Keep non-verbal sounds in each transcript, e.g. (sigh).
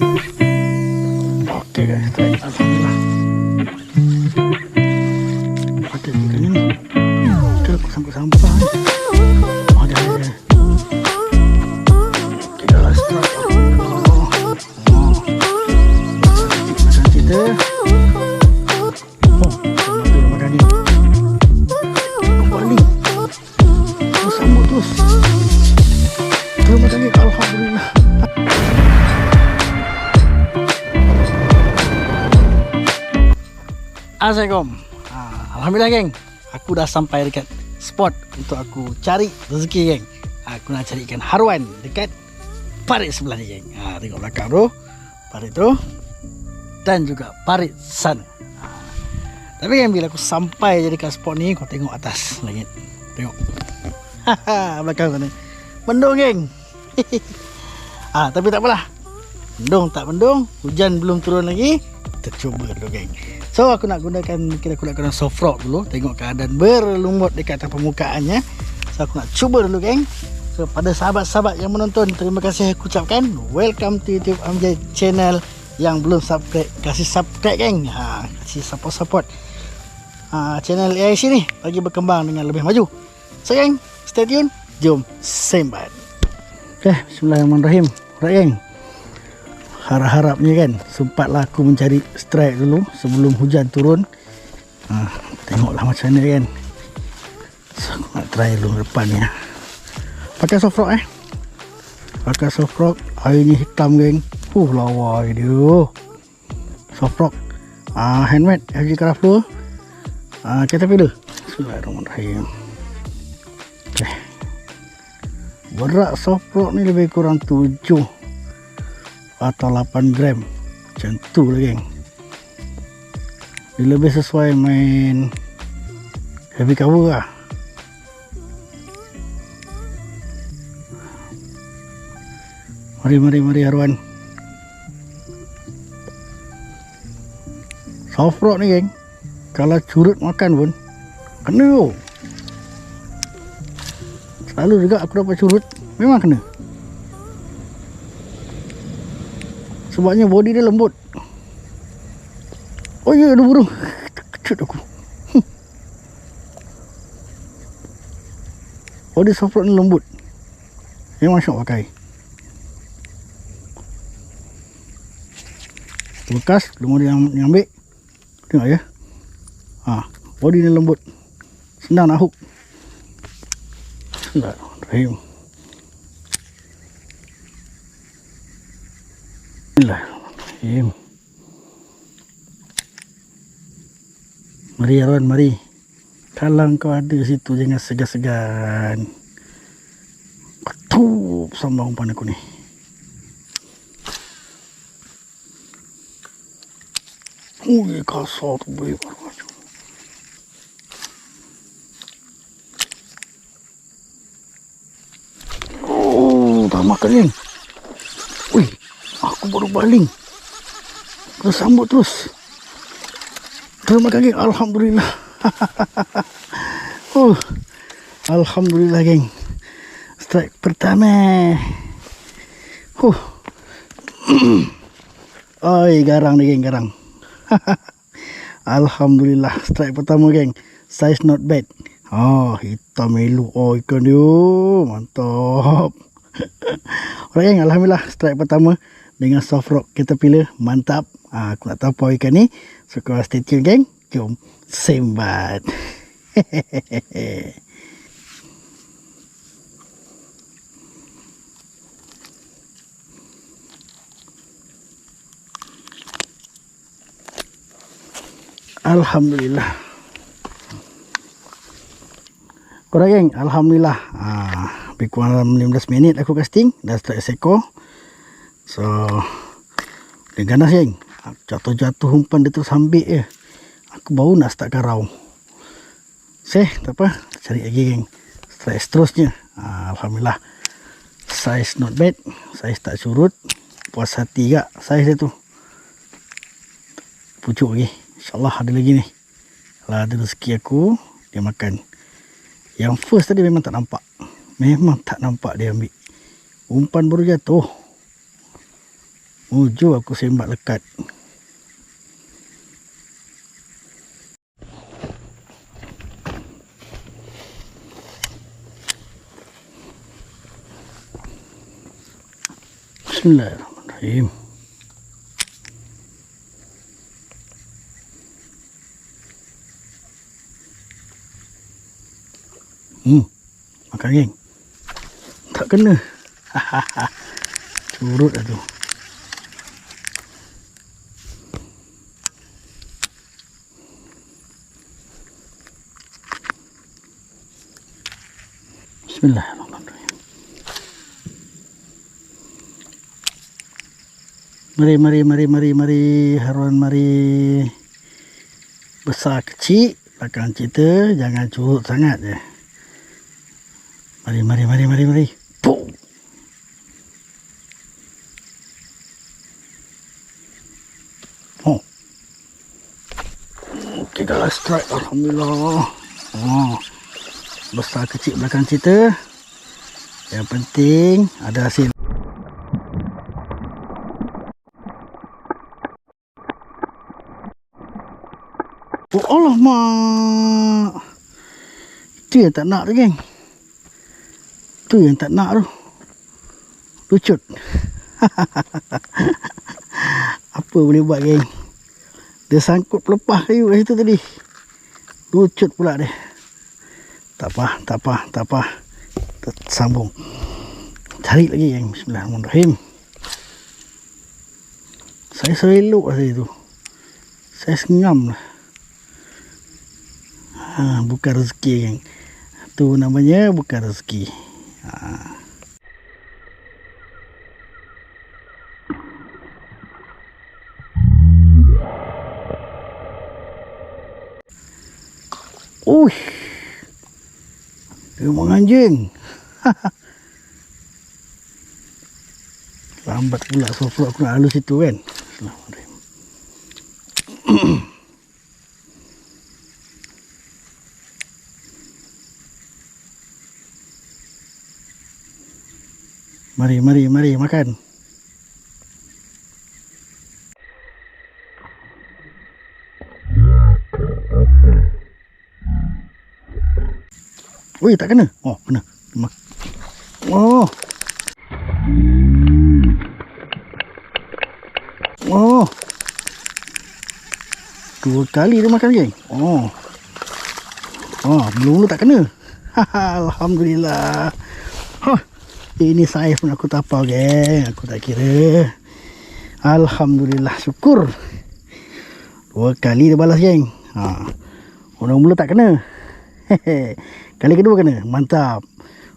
Okey guys, Assalamualaikum. Ha, Alhamdulillah geng. Aku dah sampai dekat spot untuk aku cari rezeki geng. Aku nak cari ikan haruan dekat parit sebelah ni geng. Ha, tengok belakang tu. Parit tu. Dan juga parit sana. Ha. Tapi geng bila aku sampai je dekat spot ni kau tengok atas langit. Tengok. (laughs) Belakang sana. Mendung geng. (laughs) ah, tapi tak apalah. Mendung tak mendung, hujan belum turun lagi. Kita cuba dulu geng. So aku nak gunakan Mungkin aku nak guna soft rock dulu. Tengok keadaan berlumut Dekat atas permukaannya. So aku nak cuba dulu geng. So pada sahabat-sahabat yang menonton Terima kasih aku ucapkan. Welcome to YouTube Amjad channel. Yang belum subscribe Kasih subscribe geng. Ha, Kasih support-support. Ha, Channel AIC ni Bagi berkembang dengan lebih maju. So geng Stay tune. Jom Sembat Okay Bismillahirrahmanirrahim. Right geng harap-harapnya kan. Sempatlah aku mencari strike dulu sebelum hujan turun. Ha, tengoklah macam mana kan. So, aku nak try dulu depan ni ha. pakai soft rock eh? Pakai soft rock airnya hitam geng. Uh lawa dia. Soft rock. Ah, handmade FG Craft 2 ah, Caterpillar Bismillahirrahmanirrahim. Okay. berat soft rock ni lebih kurang 7 atau 8 gram. Macam tu lah geng. Dia lebih sesuai main heavy cover lah. Mari mari mari Arwan. Soft rock ni geng. Kalau curut makan pun kena yo selalu juga aku dapat curut. Memang kena Sebabnya body dia lembut. Oh ya ada burung. Kecut aku. Hmm. Body soft ni lembut. Memang syok pakai. Bekas Belum ada yang, yang ambil. Tengok ya. Ha, Body ni lembut. Senang nak hook. Bismillahirrahmanirrahim Bismillahirrahmanirrahim. Mari Arwan, mari. Kalau kau ada situ jangan segan-segan. Ketup sambang umpan aku ni. Ui, kasar tu baru aja. Oh, tak makan ni. Aku baru baling. Terus sambut terus. Terima kasih. Alhamdulillah. uh, (laughs) Alhamdulillah geng. Strike pertama. Huh. (clears throat) Oi, garang ni geng, garang. (laughs) Alhamdulillah. Strike pertama geng. Size not bad. Oh, hitam elok. Oh, ikan dia. Mantap. (laughs) Alright geng, Alhamdulillah. Strike pertama dengan soft rock caterpillar mantap. Ha, aku nak tahu apa ikan ni. So kau stay tune geng. Jom sembat. (laughs) Alhamdulillah. Korang geng. Alhamdulillah. Ah, Lebih kurang 15 minit aku casting. Dah start sekor So Dia ganas geng Jatuh-jatuh umpan dia terus ambil je. Aku baru nak start karau Seh tak apa. Cari lagi geng Strike seterusnya ha, Alhamdulillah. Size not bad. Size tak surut. Puas hati juga Size dia tu. Pucuk lagi. InsyaAllah ada lagi ni. Kalau ada rezeki aku Dia makan. Yang first tadi memang tak nampak. Memang tak nampak dia ambil. Umpan baru jatuh Uju aku sembak lekat. Bismillahirrahmanirrahim. Hmm, makan geng. Tak kena. (laughs) Curut dah tu. Bismillahirrahmanirrahim. Mari, mari, mari, mari, mari. Haruan mari. Besar kecil. Belakang cerita. Jangan curut sangat je. Mari, mari, mari, mari, mari. Boom. Oh. Okey, dah lah strike. Alhamdulillah. Oh. Besar kecil belakang cerita. Yang penting ada hasil. Oh Allah mak. Itu yang tak nak tu geng. Tu yang tak nak tu. Lucut. (laughs) Apa boleh buat geng. Dia sangkut pelepah kayu kat situ tadi. Lucut pula dia. Tak apa, tak apa, tak apa. Kita sambung. Cari lagi geng. Bismillahirrahmanirrahim. Saya selok lah saya tu. Saya sengam lah. Ha, bukan rezeki geng. Tu namanya bukan rezeki. Ha. Memang anjing. (laughs) Lambat pula sofa aku nak halus itu kan. (coughs) Mari, mari, mari makan. Ui, tak kena. Oh, kena. Oh. Oh. Dua kali dia makan geng. Oh. Oh, belum tak kena. (laughs) Alhamdulillah. Huh. Ini saiz pun aku tapau geng. Aku tak kira. Alhamdulillah. Syukur. Dua kali dia balas geng. Ha. Orang mula tak kena. (laughs) Kali kedua kena. Mantap.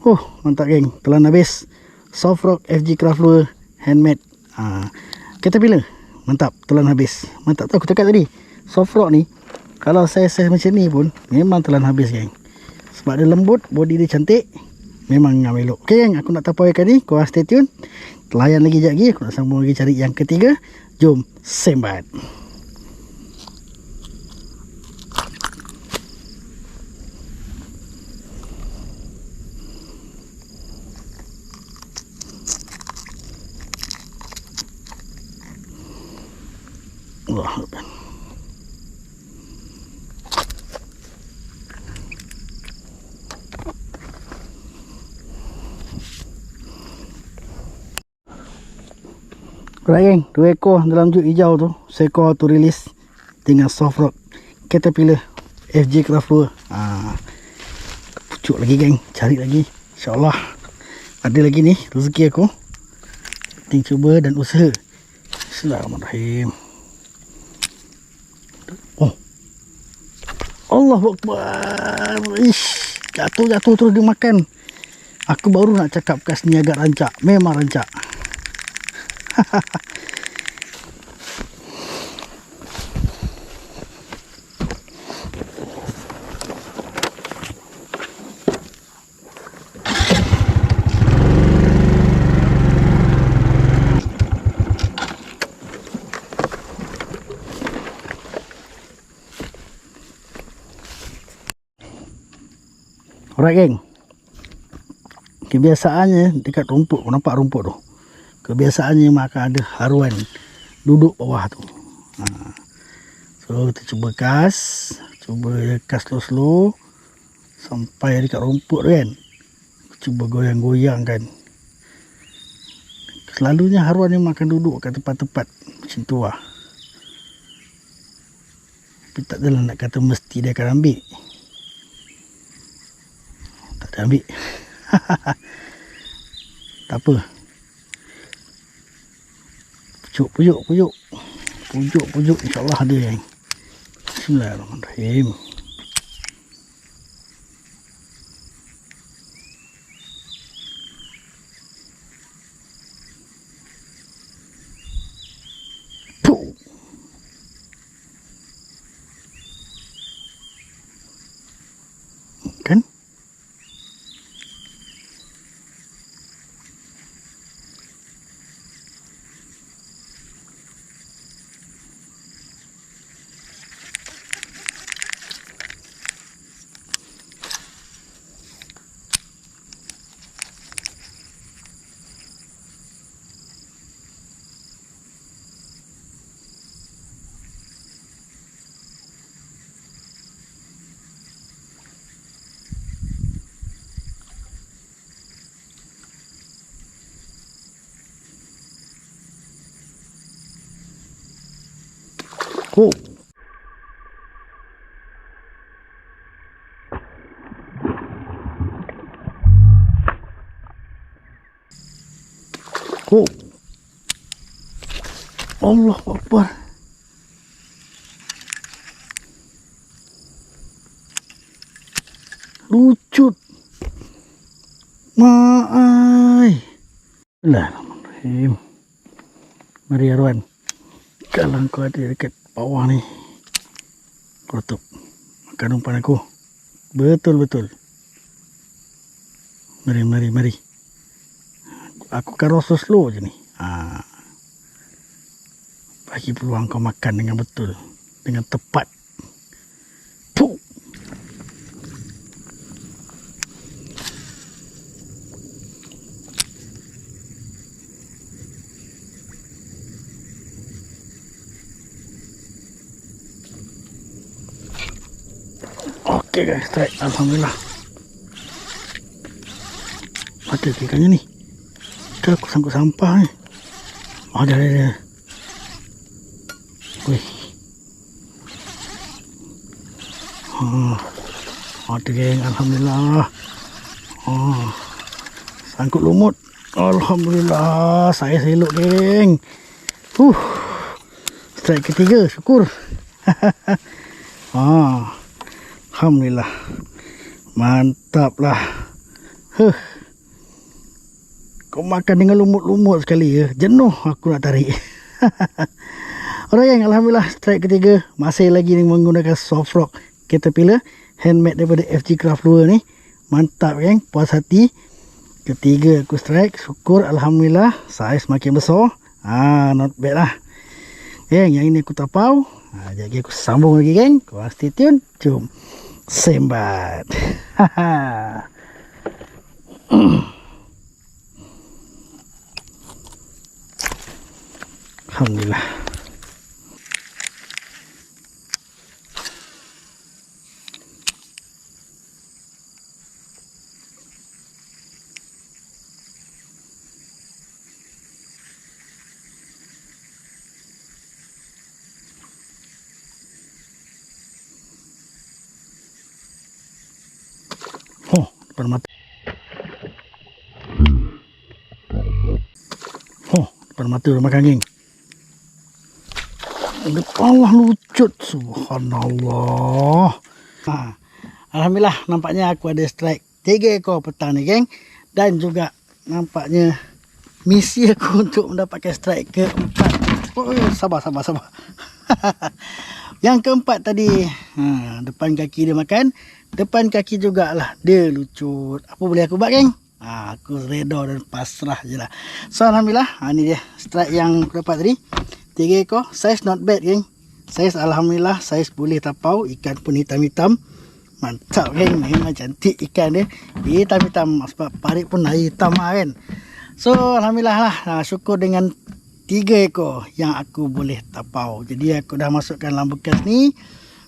Oh, mantap geng. Telan habis. Soft Rock FG Craft Lure Handmade. Ha. Caterpillar. Mantap. Telan habis. Mantap tu aku cakap tadi. Soft Rock ni. Kalau saya saiz macam ni pun. Memang telan habis geng. Sebab dia lembut. Body dia cantik. Memang ngam elok. Okay geng. Aku nak tapaukan ni. Korang stay tune. Layan lagi sekejap lagi. Aku nak sambung lagi cari yang ketiga. Jom. Sembat. Geng, dua ekor dalam juk hijau tu Seekor tu rilis Dengan soft rock Caterpillar FJ Craft Lure ha. Pucuk lagi geng, cari lagi. InsyaAllah Ada lagi ni rezeki aku. Penting cuba dan usaha. Bismillahirrahmanirrahim. Oh. Allah Akbar. Ish. Jatuh-jatuh terus dia makan. Aku baru nak cakap bekas ni agak rancak. Memang rancak Alright geng. Kebiasaannya dekat rumput Kau nampak rumput tu kebiasaannya makan ada haruan duduk bawah tu. Ha. So kita cuba kas, cuba kas slow-slow sampai dekat rumput tu kan. Cuba goyang-goyang kan. Selalunya haruan ni makan duduk kat tempat-tempat macam tu lah. Tapi tak adalah nak kata mesti dia akan ambil. Tak ada ambil. (laughs) tak apa. Pujuk, pujuk, pujuk. Pujuk, pujuk. InsyaAllah ada yang. Bismillahirrahmanirrahim. Oh. Oh. Allah Akbar. Lucut. Maai. Bismillahirrahmanirrahim. Mari Arwan. Kalau kau ada dekat bawah ni. Kau tutup makan umpan aku. Betul betul. Mari mari mari. Aku akan rasa slow je ni. Ha. bagi peluang kau makan dengan betul. Dengan tepat Okey guys, strike. Alhamdulillah. Mata ikannya ni. Kan aku sangkut sampah ni. Oh, dah, dah, dah. Wih. Oh. Oh, tu geng. Alhamdulillah. Oh. Sangkut lumut. Alhamdulillah. Saya selok geng. Huh. Strike ketiga. Syukur. ah. (laughs) Alhamdulillah. Mantap lah. Huh. Kau makan dengan lumut-lumut sekali ya. Jenuh aku nak tarik. (laughs) Alright yang Alhamdulillah strike ketiga. Masih lagi menggunakan soft rock caterpillar. Handmade daripada FG Craft Lure ni. Mantap geng. Puas hati. Ketiga aku strike. Syukur Alhamdulillah. Saiz makin besar. Ah, not bad lah. Geng, yang ini aku tapau. Ha, jadi aku sambung lagi geng. Kau stay tune. Jom sembat. Haha. (laughs) Alhamdulillah. Oh, depan mata. Oh, depan mata dah makan geng. Depan lah lucut. Subhanallah. Ha. Alhamdulillah nampaknya aku ada strike tiga ekor petang ni geng. Dan juga nampaknya misi aku (laughs) untuk mendapatkan strike keempat. Oh, sabar, sabar, sabar. (laughs) Yang keempat tadi, ha, depan kaki dia makan. Depan kaki jugalah dia lucut. Apa boleh aku buat geng? Ha, aku reda dan pasrah je lah. So Alhamdulillah, ha, ni dia strike yang aku dapat tadi. Tiga ekor, size not bad geng. Size Alhamdulillah, size boleh tapau. Ikan pun hitam-hitam. Mantap geng, memang cantik ikan dia. Hitam-hitam sebab parit pun hitam lah kan. So Alhamdulillah lah ah, Syukur dengan Tiga ekor Yang aku boleh tapau. Jadi aku dah masukkan dalam bekas ni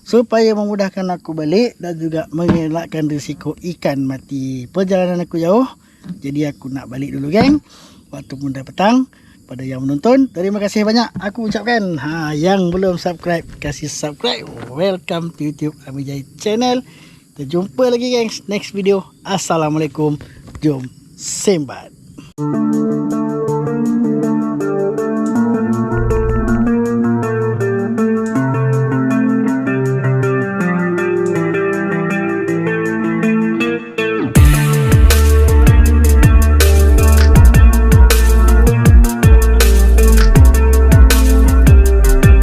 Supaya memudahkan aku balik Dan juga mengelakkan risiko ikan mati. Perjalanan aku jauh Jadi aku nak balik dulu geng. Waktu pun dah petang pada yang menonton terima kasih banyak. Aku ucapkan ha yang belum subscribe kasih subscribe. Welcome to YouTube Amijai channel. Kita jumpa lagi gengs next video. Assalamualaikum. Jom sembat